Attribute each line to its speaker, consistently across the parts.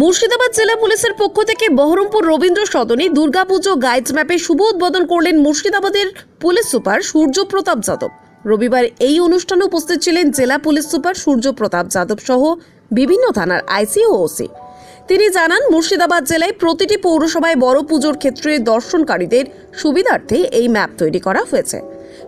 Speaker 1: মুর্শিদাবাদ জেলা পুলিশের পক্ষ থেকে বহরমপুর রবীন্দ্র সদনে দুর্গাপুজো গাইডস ম্যাপে শুভ উদ্বোধন করলেন মুর্শিদাবাদের পুলিশ সুপার সূর্য প্রতাপ যাদব। রবিবার এই অনুষ্ঠানে উপস্থিত ছিলেন জেলা পুলিশ সুপার সূর্য প্রতাপ যাদব সহ বিভিন্ন থানার আইসি ও ওসি। তিনি জানান, মুর্শিদাবাদ জেলায় প্রতিটি পৌরসভায় বড় পুজোর ক্ষেত্রে দর্শনকারীদের সুবিধার্থে এই ম্যাপ তৈরি করা হয়েছে।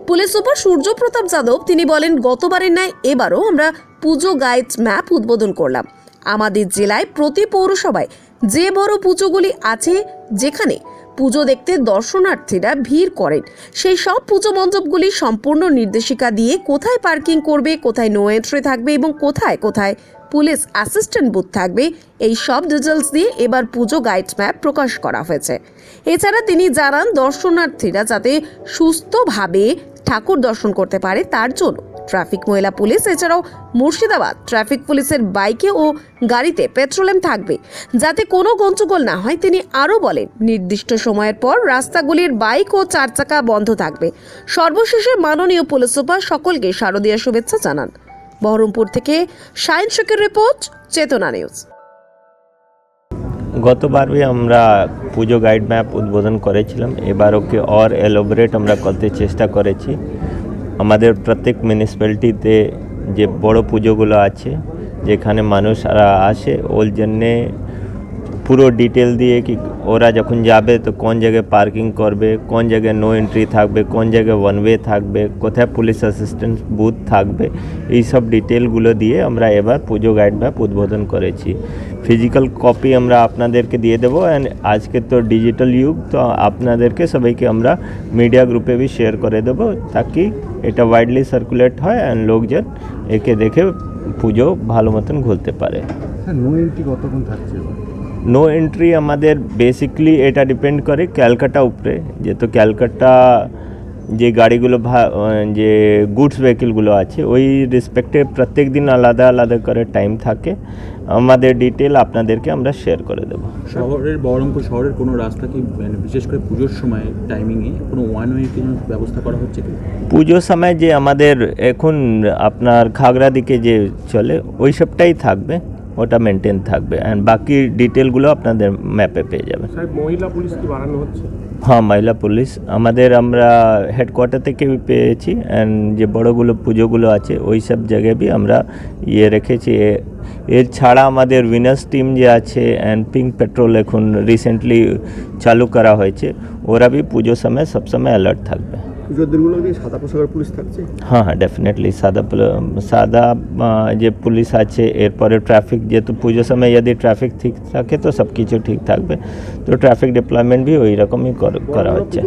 Speaker 1: পুলিশ সুপার সূর্য প্রতাপ যাদব, তিনি বলেন, গতবারের ন্যায় এবারও আমরা পুজো গাইডস ম্যাপ উদ্বোধন করলাম। আমাদের জেলায় প্রতি পৌরসভায় যে বড় পুজোগুলি আছে, যেখানে পুজো দেখতে দর্শনার্থীরা ভিড় করেন, সেই সব পুজো মণ্ডপগুলি সম্পূর্ণ নির্দেশিকা দিয়ে কোথায় পার্কিং করবে, কোথায় নো এন্ট্রি থাকবে এবং কোথায় কোথায় পুলিশ অ্যাসিস্ট্যান্ট বুথ থাকবে, এই সব ডিটেলস দিয়ে এবার পুজো গাইড ম্যাপ প্রকাশ করা হয়েছে। এছাড়া তিনি জানান, দর্শনার্থীরা যাতে সুস্থভাবে ঠাকুর দর্শন করতে পারে, তার জন্য ট্রাফিক মহিলা পুলিশ, এছাড়াও মুর্শিদাবাদ ট্রাফিক পুলিশের বাইকে ও গাড়িতে পেট্রোলিয়াম থাকবে। যাতে কোনো গঞ্চগোল না হয়, তিনি আরও বলেন, নির্দিষ্ট সময়ের পর রাস্তাগুলির বাইক ও চার চাকা বন্ধ থাকবে। সর্বশেষে মাননীয় পুলিশ সুপার সকলকে শারদীয় শুভেচ্ছা জানান। বহরমপুর থেকে শাইন শেখের রিপোর্ট, চেতনা নিউজ।
Speaker 2: গতবারই আমরা পুজো গাইড ম্যাপ উদ্বোধন করেছিলাম। এবার ওকে অর এলোবরেট আমরা করতে চেষ্টা করেছি। আমাদের প্রত্যেক মিউনিসিপ্যালিটিতে যে বড় পুজোগুলো আছে যেখানে মানুষরা আসে ওর জন্যে পুরো ডিটেল দিয়ে কি ওরা যখন যাবে, তো কোন জায়গায় পার্কিং করবে, কোন জায়গায় নো এন্ট্রি থাকবে, কোন জায়গায় ওয়ান ওয়ে থাকবে, কোথায় পুলিশ অ্যাসিস্ট্যান্ট বুথ থাকবে, এই সব ডিটেলগুলো দিয়ে আমরা এবার পুজো গাইড ম্যাপ উদ্বোধন করেছি ফিজিক্যাল কপি আমরা আপনাদেরকে দিয়ে দেবো অ্যান্ড আজকে তো ডিজিটাল যুগ, তো আপনাদেরকে সবাইকে আমরা মিডিয়া গ্রুপে বি শেয়ার করে দেবো, তাকি এটা ওয়াইডলি সার্কুলেট হয় অ্যান্ড লোকজন একে দেখে পুজো ভালো মতন ঘুরতে পারে
Speaker 3: নো এন্ট্রি কতক্ষণ থাকছে?
Speaker 2: নো এন্ট্রি আমাদের বেসিকলি এটা ডিপেন্ড করে ক্যালকাটা উপরে। যেহেতু ক্যালকাটা যে গাড়িগুলো ভা- যে গুডস ভেহিকেলগুলো আছে ওই রেসপেক্টে প্রত্যেক দিন আলাদা আলাদা করে টাইম থাকে। আমাদের ডিটেল আপনাদেরকে আমরা শেয়ার করে দেবো।
Speaker 4: শহরের বহরমপুর শহরের কোনো রাস্তা কি মানে বিশেষ করে পুজোর সময় টাইমিংয়ে কোনো ওয়ান ওয়ে কোনো ব্যবস্থা করা হচ্ছে কি?
Speaker 2: পুজোর সময় যে আমাদের এখন আপনার খাগড়া দিকে যে চলে ওই সবটাই থাকবে। ওটা মেনটেন থাকবে। অ্যান্ড বাকি ডিটেলগুলো আপনাদের ম্যাপে পেয়ে যাবেন।
Speaker 5: মহিলা পুলিশ কি বাড়ানো হচ্ছে?
Speaker 2: হ্যাঁ মহিলা পুলিশ। আমাদের আমরা হেডকোয়ার্টার থেকে পেয়েছি। অ্যান্ড যে বড়গুলো পুজোগুলো আছে ওই সব জায়গায় বি আমরা ইয়ে রেখেছি। এ- এর ছাড়া আমাদের উইনার্স টিম যে আছে অ্যান্ড পিঙ্ক পেট্রোল এখন রিসেন্টলি চালু করা হয়েছে ওরা বি পুজোর সময় সবসময় অ্যালার্ট থাকবে।
Speaker 3: পুজোর সাদা পোশাকের পুলিশ থাকছে?
Speaker 2: হ্যাঁ হ্যাঁ ডেফিনেটলি সাদা সাদা যে পুলিশ আছে এরপরে ট্রাফিক যেহেতু পুজোর সময় যদি ট্রাফিক ঠিক থাকে তো সব কিছু ঠিক থাকবে। তো ট্রাফিক ডিপ্লয়মেন্ট বি ওই রকমই কর- হচ্ছে।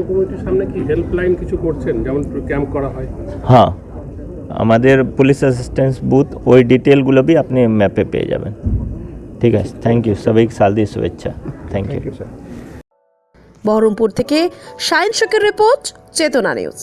Speaker 5: সামনে কি হেল্পলাইন কিছু করছেন? যেমন ক্যাম্প করা হয়।
Speaker 2: হ্যাঁ আমাদের পুলিশ অ্যাসিস্ট্যান্স বুথ ওই ডিটেলগুলো বি আপনি ম্যাপে পেয়ে যাবেন। ঠিক আছে থ্যাংক ইউ সবাইকে সাল দিয়ে শুভেচ্ছা থ্যাংক ইউ
Speaker 1: বহরমপুর থেকে সায়েন্স শেখের রিপোর্ট চেতনা নিউজ।